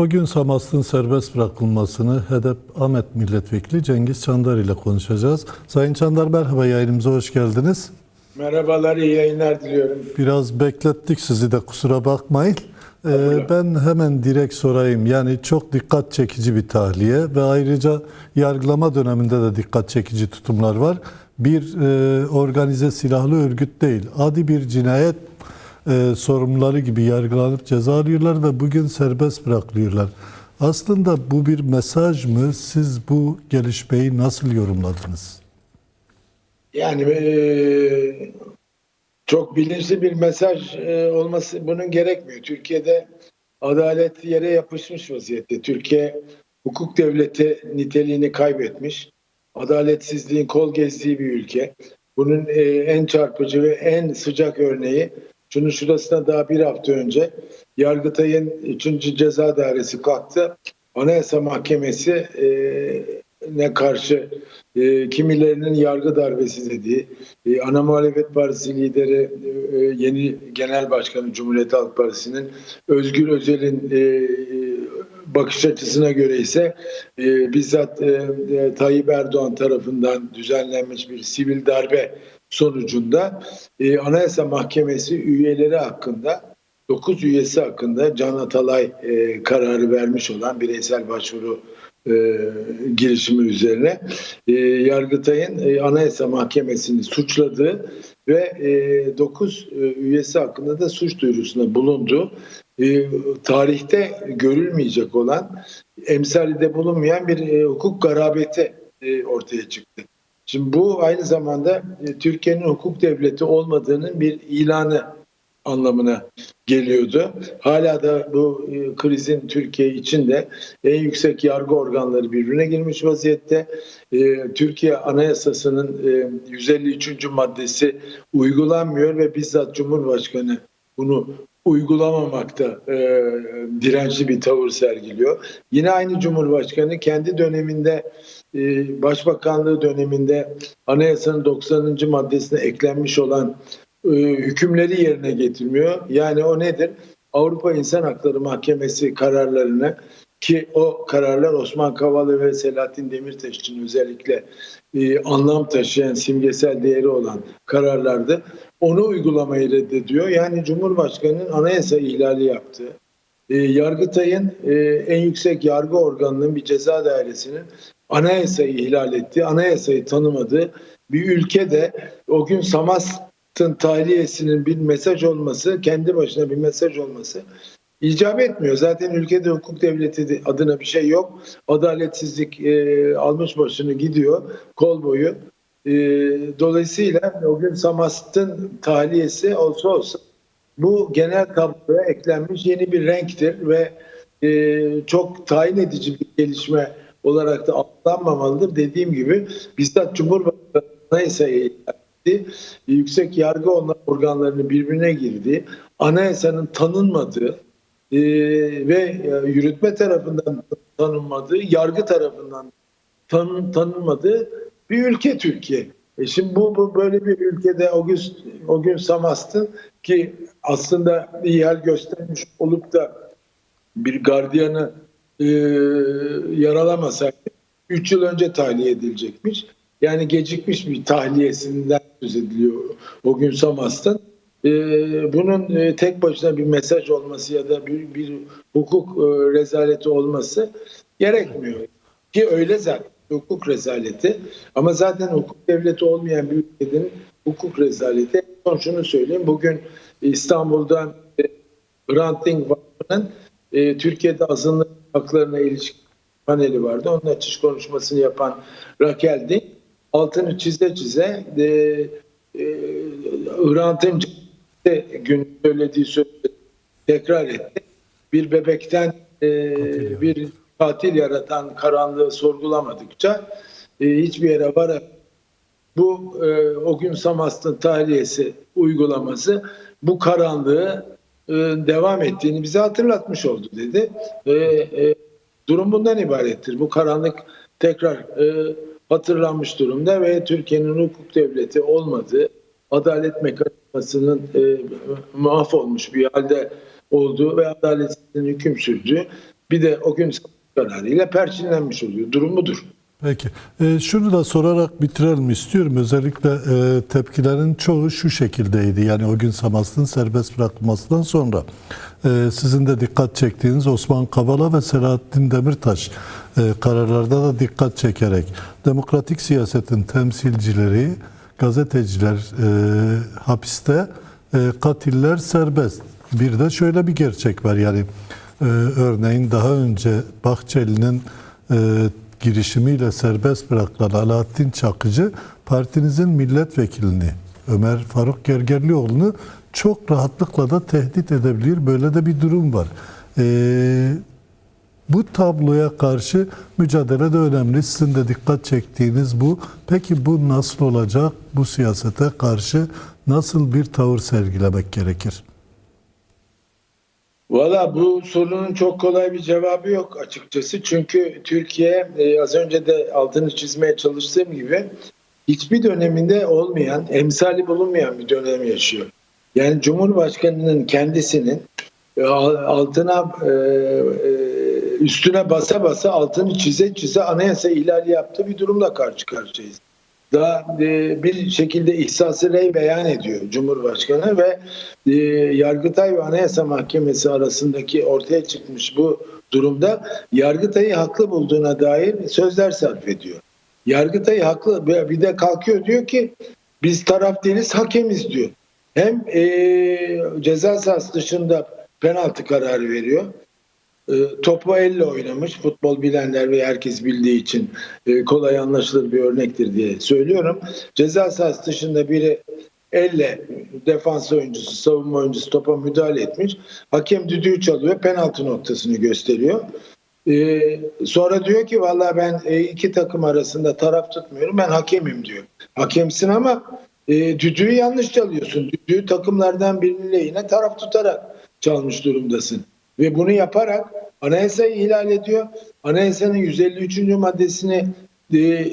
O gün Samast'ın serbest bırakılmasını HDP Ahmet Milletvekili Cengiz Çandar ile konuşacağız. Sayın Çandar merhaba yayınımıza hoş geldiniz. Merhabalar, iyi yayınlar diliyorum. Biraz beklettik sizi de kusura bakmayın. Ee, ben hemen direkt sorayım. Yani çok dikkat çekici bir tahliye ve ayrıca yargılama döneminde de dikkat çekici tutumlar var. Bir e, organize silahlı örgüt değil, adi bir cinayet e, sorumluları gibi yargılanıp ceza alıyorlar ve bugün serbest bırakılıyorlar. Aslında bu bir mesaj mı? Siz bu gelişmeyi nasıl yorumladınız? Yani eee, çok bilinçli bir mesaj eee, olması bunun gerekmiyor. Türkiye'de adalet yere yapışmış vaziyette. Türkiye hukuk devleti niteliğini kaybetmiş. Adaletsizliğin kol gezdiği bir ülke. Bunun eee, en çarpıcı ve en sıcak örneği şunun şurasına daha bir hafta önce Yargıtay'ın 3. Ceza Dairesi kalktı. Anayasa Mahkemesi eee, ne karşı e, kimilerinin yargı darbesi dediği, e, ana muhalefet partisi lideri e, yeni genel başkanı Cumhuriyet Halk Partisi'nin Özgür Özel'in e, bakış açısına göre ise e, bizzat e, e, Tayyip Erdoğan tarafından düzenlenmiş bir sivil darbe sonucunda e, Anayasa Mahkemesi üyeleri hakkında 9 üyesi hakkında Can Atalay e, kararı vermiş olan bireysel başvuru e, girişimi üzerine e, Yargıtay'ın e, Anayasa Mahkemesi'ni suçladığı ve e, 9 e, üyesi hakkında da suç duyurusunda bulunduğu e, tarihte görülmeyecek olan emsalide bulunmayan bir e, hukuk garabeti e, ortaya çıktı. Şimdi bu aynı zamanda e, Türkiye'nin hukuk devleti olmadığının bir ilanı anlamına geliyordu. Hala da bu e, krizin Türkiye içinde en yüksek yargı organları birbirine girmiş vaziyette. E, Türkiye Anayasası'nın e, 153. maddesi uygulanmıyor ve bizzat Cumhurbaşkanı bunu uygulamamakta e, dirençli bir tavır sergiliyor. Yine aynı Cumhurbaşkanı kendi döneminde e, Başbakanlığı döneminde Anayasanın 90. maddesine eklenmiş olan e, hükümleri yerine getirmiyor. Yani o nedir? Avrupa İnsan Hakları Mahkemesi kararlarını ki o kararlar Osman Kavala ve Selahattin Demirtaş için özellikle e, anlam taşıyan, simgesel değeri olan kararlardı. Onu uygulamayı reddediyor. Yani Cumhurbaşkanı'nın anayasa ihlali yaptığı, e, Yargıtay'ın e, en yüksek yargı organının bir ceza dairesinin anayasayı ihlal ettiği, anayasayı tanımadığı bir ülkede o gün Samast'ın tahliyesinin bir mesaj olması, kendi başına bir mesaj olması icap etmiyor. Zaten ülkede hukuk devleti adına bir şey yok. Adaletsizlik e, almış başını gidiyor kol boyu. E, dolayısıyla o gün Samast'ın tahliyesi olsa olsa bu genel tabloya eklenmiş yeni bir renktir ve e, çok tayin edici bir gelişme olarak da atlanmamalıdır. Dediğim gibi bizzat Cumhurbaşkanı anayasayı etti. Yüksek yargı organlarının birbirine girdiği, anayasanın tanınmadığı e, ve yürütme tarafından tanınmadığı, yargı tarafından tanın, tanınmadığı bir ülke Türkiye. E şimdi bu, bu böyle bir ülkede o gün, o gün Samast'ın ki aslında iyi hal göstermiş olup da bir gardiyanı e, yaralamasaydı 3 yıl önce tahliye edilecekmiş. Yani gecikmiş bir tahliyesinden söz ediliyor o gün Samast'ın. E, bunun e, tek başına bir mesaj olması ya da bir, bir hukuk e, rezaleti olması gerekmiyor. Ki öyle zaten hukuk rezaleti. Ama zaten hukuk devleti olmayan bir ülkenin hukuk rezaleti. Son şunu söyleyeyim. Bugün İstanbul'da e, Dink Vakfı'nın e, Türkiye'de azınlık haklarına ilişkin paneli vardı. Onun açış konuşmasını yapan Raquel Dink altını çize çize e, e, Hrant Dink gün söylediği sözü tekrar etti. Bir bebekten e, bir katil yaratan karanlığı sorgulamadıkça e, hiçbir yere var. Bu e, o gün Samast'ın tahliyesi uygulaması bu karanlığı e, devam ettiğini bize hatırlatmış oldu dedi. E, e, durum bundan ibarettir. Bu karanlık tekrar e, hatırlanmış durumda ve Türkiye'nin hukuk devleti olmadığı, adalet mekanizmasının e, mahvolmuş bir halde olduğu ve adaletsizliğin hüküm sürdüğü bir de o gün kararıyla perçinlenmiş oluyor. Durum budur. Peki. Ee, şunu da sorarak bitirelim istiyorum. Özellikle e, tepkilerin çoğu şu şekildeydi. Yani o gün Samas'ın serbest bırakılmasından sonra e, sizin de dikkat çektiğiniz Osman Kavala ve Selahattin Demirtaş e, kararlarda da dikkat çekerek demokratik siyasetin temsilcileri, gazeteciler e, hapiste, e, katiller serbest. Bir de şöyle bir gerçek var yani e, örneğin daha önce Bahçeli'nin e, girişimiyle serbest bırakılan Alaaddin Çakıcı partinizin milletvekilini Ömer Faruk Gergerlioğlu'nu çok rahatlıkla da tehdit edebilir. Böyle de bir durum var. Ee, bu tabloya karşı mücadele de önemli. Sizin de dikkat çektiğiniz bu. Peki bu nasıl olacak? Bu siyasete karşı nasıl bir tavır sergilemek gerekir? Valla bu sorunun çok kolay bir cevabı yok açıkçası. Çünkü Türkiye e, az önce de altını çizmeye çalıştığım gibi hiçbir döneminde olmayan, emsali bulunmayan bir dönem yaşıyor. Yani Cumhurbaşkanı'nın kendisinin e, altına e, üstüne basa basa altını çize çize anayasa ihlali yaptığı bir durumla karşı karşıyayız. Daha e, bir şekilde ihsası rey beyan ediyor Cumhurbaşkanı ve e, Yargıtay ve Anayasa Mahkemesi arasındaki ortaya çıkmış bu durumda Yargıtay'ı haklı bulduğuna dair sözler sarf ediyor. Yargıtay haklı bir de kalkıyor diyor ki biz taraf değiliz hakemiz diyor. Hem e, ceza sahası dışında penaltı kararı veriyor. E, topu elle oynamış. Futbol bilenler ve herkes bildiği için e, kolay anlaşılır bir örnektir diye söylüyorum. Ceza sahası dışında biri elle defans oyuncusu, savunma oyuncusu topa müdahale etmiş. Hakem düdüğü çalıyor, penaltı noktasını gösteriyor. Ee, sonra diyor ki vallahi ben e, iki takım arasında taraf tutmuyorum, ben hakemim diyor. Hakemsin ama e, düdüğü yanlış çalıyorsun. Düdüğü takımlardan birinin lehine taraf tutarak çalmış durumdasın. Ve bunu yaparak anayasayı ihlal ediyor. Anayasanın 153. maddesini e,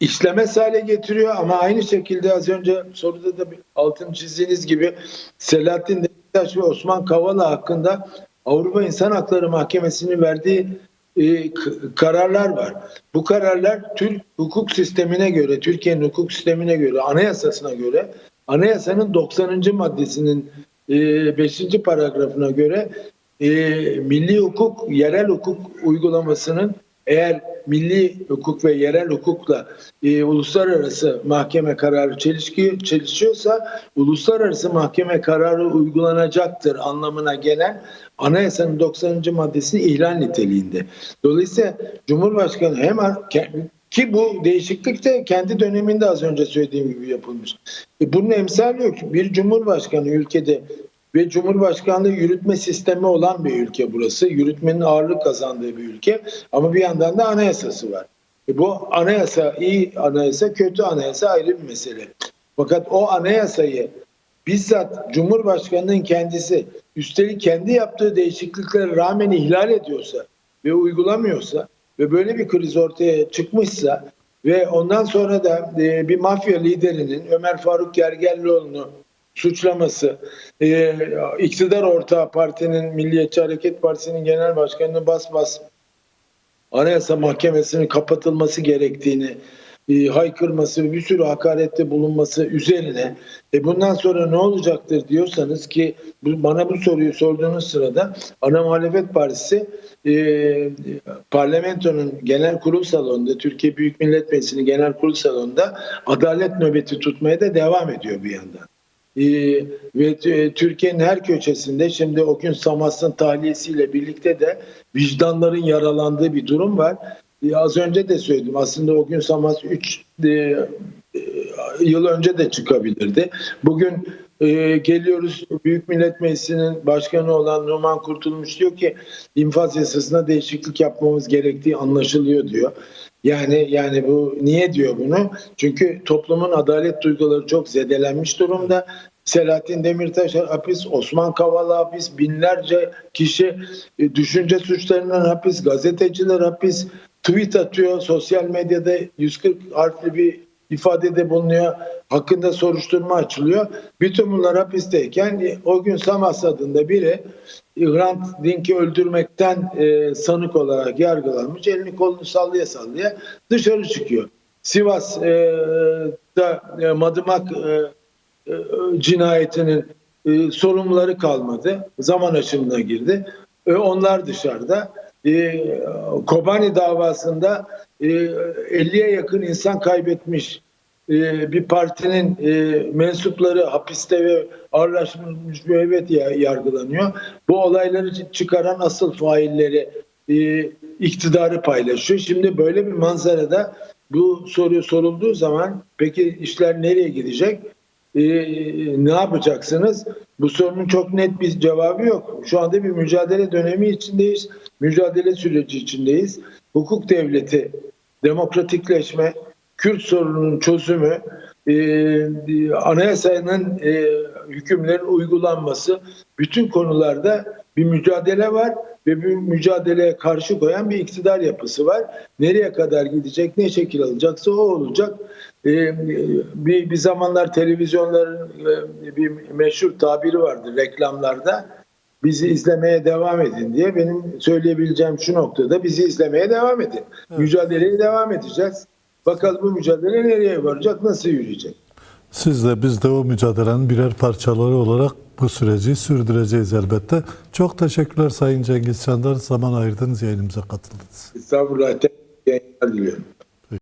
işlemez hale getiriyor ama aynı şekilde az önce soruda da bir altın çizdiğiniz gibi Selahattin Demirtaş ve Osman Kavala hakkında Avrupa İnsan Hakları Mahkemesi'nin verdiği e, kararlar var. Bu kararlar Türk hukuk sistemine göre, Türkiye'nin hukuk sistemine göre, anayasasına göre, anayasanın 90. maddesinin 5. paragrafına göre e, milli hukuk, yerel hukuk uygulamasının eğer milli hukuk ve yerel hukukla e, uluslararası mahkeme kararı çelişki çelişiyorsa uluslararası mahkeme kararı uygulanacaktır anlamına gelen anayasanın 90. maddesini ihlal niteliğinde. Dolayısıyla Cumhurbaşkanı hem ki bu değişiklik de kendi döneminde az önce söylediğim gibi yapılmış. E bunun emsali yok. Bir cumhurbaşkanı ülkede ve Cumhurbaşkanlığı yürütme sistemi olan bir ülke burası. Yürütmenin ağırlık kazandığı bir ülke ama bir yandan da anayasası var. E bu anayasa iyi anayasa, kötü anayasa ayrı bir mesele. Fakat o anayasayı bizzat Cumhurbaşkanı'nın kendisi üstelik kendi yaptığı değişikliklere rağmen ihlal ediyorsa ve uygulamıyorsa ve böyle bir kriz ortaya çıkmışsa ve ondan sonra da e, bir mafya liderinin Ömer Faruk Gergerlioğlu'nu suçlaması, e, iktidar ortağı partinin Milliyetçi Hareket Partisi'nin genel başkanını bas bas Anayasa Mahkemesi'nin kapatılması gerektiğini e, haykırması bir sürü hakarette bulunması üzerine e, bundan sonra ne olacaktır diyorsanız ki bana bu soruyu sorduğunuz sırada Ana Muhalefet Partisi e, parlamentonun genel kurul salonunda Türkiye Büyük Millet Meclisi'nin genel kurul salonunda adalet nöbeti tutmaya da devam ediyor bir yandan. Ee, ve e, Türkiye'nin her köşesinde şimdi o gün Samas'ın tahliyesiyle birlikte de vicdanların yaralandığı bir durum var. Ee, az önce de söyledim aslında o gün Samas 3 e, e, yıl önce de çıkabilirdi. Bugün e, geliyoruz Büyük Millet Meclisi'nin başkanı olan Numan Kurtulmuş diyor ki infaz yasasına değişiklik yapmamız gerektiği anlaşılıyor diyor. Yani yani bu niye diyor bunu? Çünkü toplumun adalet duyguları çok zedelenmiş durumda. Selahattin Demirtaş hapis, Osman Kavala hapis, binlerce kişi e, düşünce suçlarından hapis, gazeteciler hapis, tweet atıyor, sosyal medyada 140 harfli bir ifadede bulunuyor. Hakkında soruşturma açılıyor. Bütün bunlar hapisteyken e, o gün Samas adında biri Hrant Dink'i öldürmekten e, sanık olarak yargılanmış. Elini kolunu sallaya sallaya dışarı çıkıyor. Sivas'ta e, Madımak e, e, cinayetinin e, sorumluları kalmadı. Zaman aşımına girdi. E, onlar dışarıda. E, Kobani davasında e, 50'ye yakın insan kaybetmiş e, bir partinin e, mensupları hapiste ve ağırlaşmış müebbet ya- yargılanıyor. Bu olayları çı- çıkaran asıl failleri e, iktidarı paylaşıyor. Şimdi böyle bir manzarada bu soru sorulduğu zaman peki işler nereye gidecek? Ee, ne yapacaksınız? Bu sorunun çok net bir cevabı yok. Şu anda bir mücadele dönemi içindeyiz. Mücadele süreci içindeyiz. Hukuk devleti, demokratikleşme, Kürt sorununun çözümü, e, anayasanın e, hükümlerin uygulanması bütün konularda bir mücadele var ve bir mücadeleye karşı koyan bir iktidar yapısı var. Nereye kadar gidecek, ne şekil alacaksa o olacak. E, bir, bir zamanlar televizyonların e, bir meşhur tabiri vardı reklamlarda. Bizi izlemeye devam edin diye benim söyleyebileceğim şu noktada bizi izlemeye devam edin. Mücadeleye devam edeceğiz. Bakalım bu mücadele nereye varacak, nasıl yürüyecek? Siz de biz de o mücadelenin birer parçaları olarak bu süreci sürdüreceğiz elbette. Çok teşekkürler Sayın Cengiz Çandar. Zaman ayırdınız, yayınımıza katıldınız. Estağfurullah. Tekrar diliyorum.